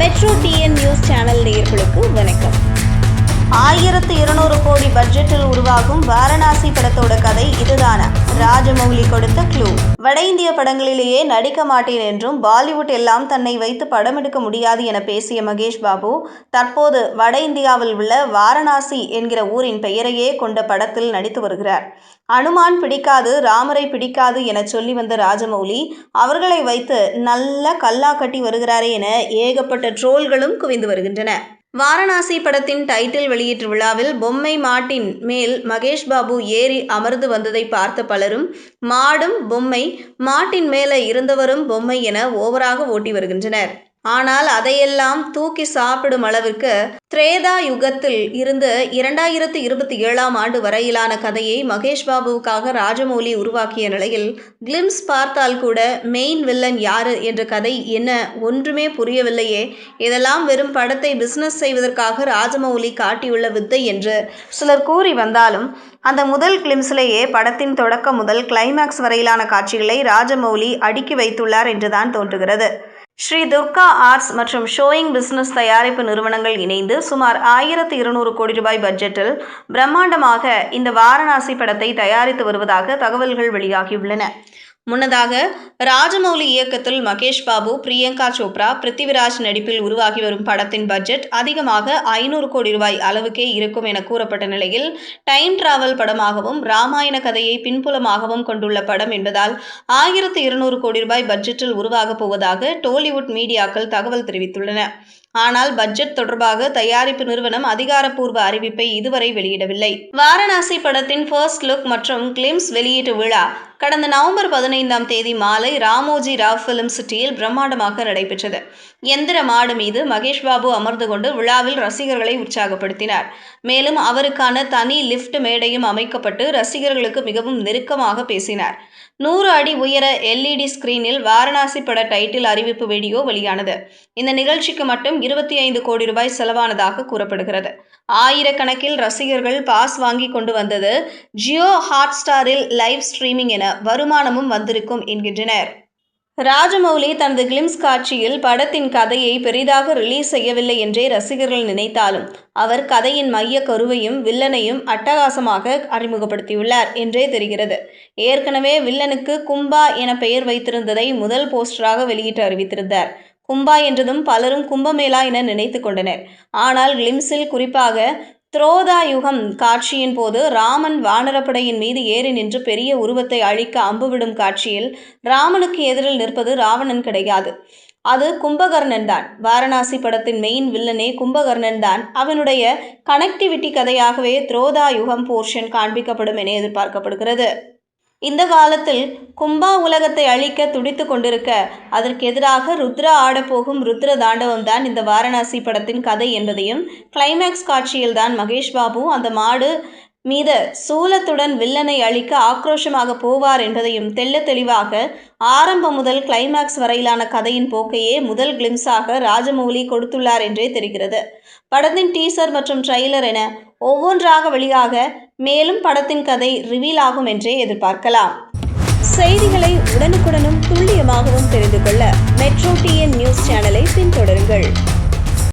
Metro TN news channel நேயர்களுக்கு வணக்கம். ஆயிரத்து இருநூறு கோடி பட்ஜெட்டில் உருவாகும் வாரணாசி படத்தோட கதை இதுதானா. ராஜமௌலி கொடுத்த க்ளூ வட இந்திய படங்களிலேயே நடிக்க மாட்டேன் என்றும் பாலிவுட் எல்லாம் தன்னை வைத்து படம் எடுக்க முடியாது என பேசிய மகேஷ் பாபு தற்போது வட இந்தியாவில் உள்ள வாரணாசி என்கிற ஊரின் பெயரையே கொண்ட படத்தில் நடித்து வருகிறார். அனுமான் பிடிக்காது ராமரை பிடிக்காது என சொல்லி வந்த ராஜமௌலி அவர்களை வைத்து நல்ல கல்லா கட்டி வருகிறாரே என ஏகப்பட்ட ட்ரோல்களும் குவிந்து வருகின்றன. வாரணாசி படத்தின் டைட்டில் வெளியீட்டு விழாவில் பொம்மை மாட்டின் மேல் மகேஷ் பாபு ஏறி அமர்ந்து வந்ததை பார்த்த பலரும் மாடும் பொம்மை மாட்டின் மேலே இருந்தவரும் பொம்மை என ஓவராக ஓட்டி வருகின்றனர். ஆனால் அதையெல்லாம் தூக்கி சாப்பிடும் அளவிற்கு திரேதா யுகத்தில் இருந்து இரண்டாயிரத்து இருபத்தி ஏழாம் ஆண்டு வரையிலான கதையை மகேஷ் பாபுவுக்காக ராஜமௌலி உருவாக்கிய நிலையில் கிளிம்ஸ் பார்த்தால் கூட மெயின் வில்லன் யாரு என்ற கதை என்ன ஒன்றுமே புரியவில்லையே. இதெல்லாம் வெறும் படத்தை பிஸ்னஸ் செய்வதற்காக ராஜமௌலி காட்டியுள்ள வித்தை என்று சிலர் கூறி வந்தாலும் அந்த முதல் கிளிம்ஸ்லேயே படத்தின் தொடக்கம் முதல் கிளைமேக்ஸ் வரையிலான காட்சிகளை ராஜமௌலி அடுக்கி வைத்துள்ளார் என்றுதான் தோன்றுகிறது. ஸ்ரீ துர்கா ஆர்ட்ஸ் மற்றும் ஷோயிங் பிசினஸ் தயாரிப்பு நிறுவனங்கள் இணைந்து சுமார் ஆயிரத்து இருநூறு கோடி ரூபாய் பட்ஜெட்டில் பிரம்மாண்டமாக இந்த வாரணாசி படத்தை தயாரித்து வருவதாக தகவல்கள் வெளியாகியுள்ளன. முன்னதாக ராஜமௌலி இயக்கத்தில் மகேஷ் பாபு பிரியங்கா சோப்ரா பிருத்திவிராஜ் நடிப்பில் உருவாகி வரும் படத்தின் பட்ஜெட் அதிகமாக ஐநூறு கோடி ரூபாய் அளவுக்கே இருக்கும் என கூறப்பட்ட நிலையில் டைம் டிராவல் படமாகவும் ராமாயண கதையை பின்புலமாகவும் கொண்டுள்ள படம் என்பதால் ஆயிரத்து இருநூறு கோடி ரூபாய் பட்ஜெட்டில் உருவாகப் போவதாக டோலிவுட் மீடியாக்கள் தகவல் தெரிவித்துள்ளன. ஆனால் பட்ஜெட் தொடர்பாக தயாரிப்பு நிறுவனம் அதிகாரப்பூர்வ அறிவிப்பை இதுவரை வெளியிடவில்லை. வாரணாசி படத்தின் ஃபர்ஸ்ட் லுக் மற்றும் கிளிம்ஸ் வெளியீட்டு விழா கடந்த நவம்பர் பதினைந்தாம் தேதி மாலை ராமோஜி ராவ் ஃபிலிம் சிட்டியில் பிரம்மாண்டமாக நடைபெற்றது. எந்திர மாடு மீது மகேஷ் பாபு அமர்ந்து கொண்டு விழாவில் ரசிகர்களை உற்சாகப்படுத்தினார். மேலும் அவருக்கான தனி லிப்ட் மேடையும் அமைக்கப்பட்டு ரசிகர்களுக்கு மிகவும் நெருக்கமாக பேசினார். நூறு அடி உயர எல்இடி ஸ்கிரீனில் வாரணாசி பட டைட்டில் அறிவிப்பு வீடியோ வெளியானது. இந்த நிகழ்ச்சிக்கு மட்டும் இருபத்தி ஐந்து கோடி ரூபாய் செலவானதாக கூறப்படுகிறது. ஆயிரக்கணக்கில் ரசிகர்கள் பாஸ் வாங்கி கொண்டு வந்தது ஜியோ ஹாட் ஸ்டாரில் லைவ் ஸ்ட்ரீமிங் என வருமானமும் வந்திருக்கும் என்கின்றனர். ராஜமௌலி தனது கிளிம்ஸ் காட்சியில் படத்தின் கதையை பெரிதாக ரிலீஸ் செய்யவில்லை என்றே ரசிகர்கள் நினைத்தாலும் அவர் கதையின் மைய கருவையும் வில்லனையும் அட்டகாசமாக அறிமுகப்படுத்தியுள்ளார் என்றே தெரிகிறது. ஏற்கனவே வில்லனுக்கு கும்பா என பெயர் வைத்திருந்ததை முதல் போஸ்டராக வெளியிட்டு அறிவித்திருந்தார். கும்பா என்றதும் பலரும் கும்பமேளா என நினைத்து கொண்டனர். ஆனால் கிளிம்ஸில் குறிப்பாக துரோதா யுகம் காட்சியின் போது ராமன் வானரப்படையின் மீது ஏறி நின்று பெரிய உருவத்தை அழிக்க அம்புவிடும் காட்சியில் ராமனுக்கு எதிரில் நிற்பது ராவணன் கிடையாது. அது கும்பகர்ணன் தான். வாரணாசி படத்தின் மெயின் வில்லனே கும்பகர்ணன் தான். அவனுடைய கனெக்டிவிட்டி கதையாகவே துரோதா யுகம் போர்ஷன் காண்பிக்கப்படும் என எதிர்பார்க்கப்படுகிறது. இந்த காலத்தில் கும்பா உலகத்தை அழிக்க துடித்து கொண்டிருக்க அதற்கு எதிராக ருத்ரா ஆடப்போகும் ருத்ர தாண்டவம் தான் இந்த வாரணாசி படத்தின் கதை என்பதையும் கிளைமேக்ஸ் காட்சியில்தான் மகேஷ் பாபு அந்த மாடு மீது சூலத்துடன் வில்லனை அழிக்க ஆக்ரோஷமாக போவார் என்பதையும் தெல்ல தெளிவாக ஆரம்பம் முதல் கிளைமேக்ஸ் வரையிலான கதையின் போக்கையே முதல் கிளிம்ஸாக ராஜமௌலி கொடுத்துள்ளார் என்றே தெரிகிறது. படத்தின் டீசர் மற்றும் ட்ரெய்லர் என ஒவ்வொன்றாக வெளியாக மேலும் படத்தின் கதை ரிவீல் ஆகும் என்றே எதிர்பார்க்கலாம். செய்திகளை உடனுக்குடனும் துல்லியமாகவும் தெரிந்து கொள்ள மெட்ரோ டிஎன் நியூஸ் சேனலை பின்தொடருங்கள்.